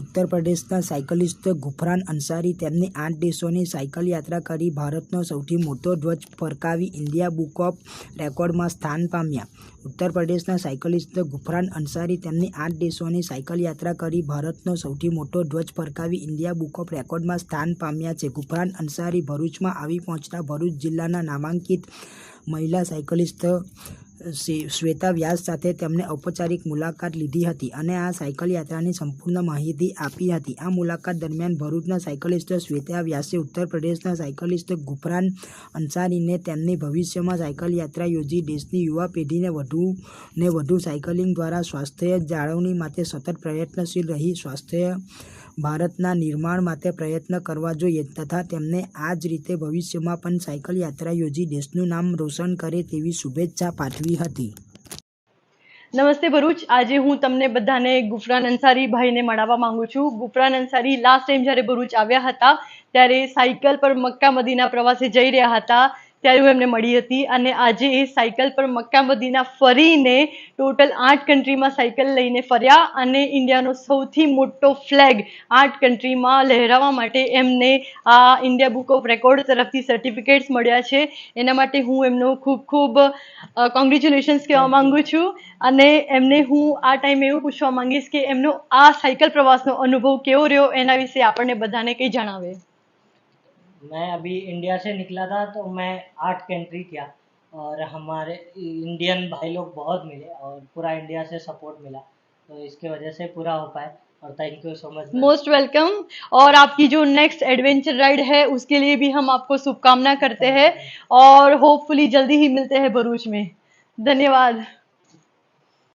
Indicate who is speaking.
Speaker 1: ઉત્તર પ્રદેશના સાયકલિસ્ટ ગુફરાન અંસારી તેમની આઠ દેશોની સાયકલ યાત્રા કરી ભારતનો સૌથી મોટો ધ્વજ ફરકાવી ઇન્ડિયા બુક ઓફ રેકોર્ડમાં સ્થાન પામ્યા. ઉત્તર પ્રદેશના સાયકલિસ્ટ ગુફરાન અંસારી તેમની આઠ દેશોની સાયકલ યાત્રા કરી ભારતનો સૌથી મોટો ધ્વજ ફરકાવી ઇન્ડિયા બુક ઓફ રેકોર્ડમાં સ્થાન પામ્યા છે. ગુફરાન અંસારી ભરૂચમાં આવી પહોંચતા ભરૂચ જિલ્લાના નામાંકિત મહિલા સાયકલિસ્ટ શ્વેતા વ્યાસ સાથે તેમણે ઔપચારિક મુલાકાત લીધી હતી અને આ સાયકલ યાત્રાની સંપૂર્ણ માહિતી આપી હતી. આ મુલાકાત દરમિયાન ભરૂચના સાયકલિસ્ટ શ્વેતા વ્યાસે ઉત્તર પ્રદેશના સાયકલિસ્ટ ગુફરાન અંસારીને તેમની ભવિષ્યમાં સાયકલ યાત્રા યોજી દેશની યુવા પેઢીને વધુ ને વધુ સાયકલિંગ દ્વારા સ્વાસ્થ્ય જાળવણી માટે સતત પ્રયત્નશીલ રહી, સ્વાસ્થ્ય ભારતના નિર્માણ માટે પ્રયત્ન કરવા જોઈએ તથા તેમને આ જ રીતે ભવિષ્યમાં પણ સાયકલ યાત્રા યોજી દેશનું નામ રોશન કરે તેવી શુભેચ્છા પાઠવી હતી.
Speaker 2: નમસ્તે ભરૂચ. આજે હું તમને બધાને ગુફરાન અંસારી ભાઈને મળવા માંગુ છું. ગુફરાન અંસારી લાસ્ટ ટાઈમ જ્યારે ભરૂચ આવ્યા હતા, ત્યારે સાયકલ પર મક્કા મદીના પ્રવાસે જઈ રહ્યા હતા. ત્યારે હું એમને મળી હતી અને આજે એ સાયકલ પર મક્કા મદીના ફરીને ટોટલ આઠ કન્ટ્રીમાં સાયકલ લઈને ફર્યા અને ઇન્ડિયાનો સૌથી મોટો ફ્લેગ આઠ કન્ટ્રીમાં લહેરાવવા માટે એમને આ ઇન્ડિયા બુક ઓફ રેકોર્ડ તરફથી સર્ટિફિકેટ્સ મળ્યા છે. એના માટે હું એમનો ખૂબ ખૂબ કોંગ્રેચ્યુલેશન્સ કહેવા માંગુ છું અને એમને હું આ ટાઈમે એવું પૂછવા માંગીશ કે એમનો આ સાયકલ પ્રવાસનો અનુભવ કેવો રહ્યો એના વિશે આપણને બધાને કંઈ જણાવે.
Speaker 3: मैं अभी इंडिया से निकला था तो मैं आठ कंट्री किया और हमारे इंडियन भाई लोग बहुत मिले और पूरा इंडिया से सपोर्ट मिला। तो इसके वजह से पूरा हो पाए और thank you so much
Speaker 2: most welcome और आपकी जो नेक्स्ट एडवेंचर राइड है उसके लिए भी हम आपको शुभकामना करते हैं और होपफुली जल्दी ही मिलते हैं भरूच में। धन्यवाद।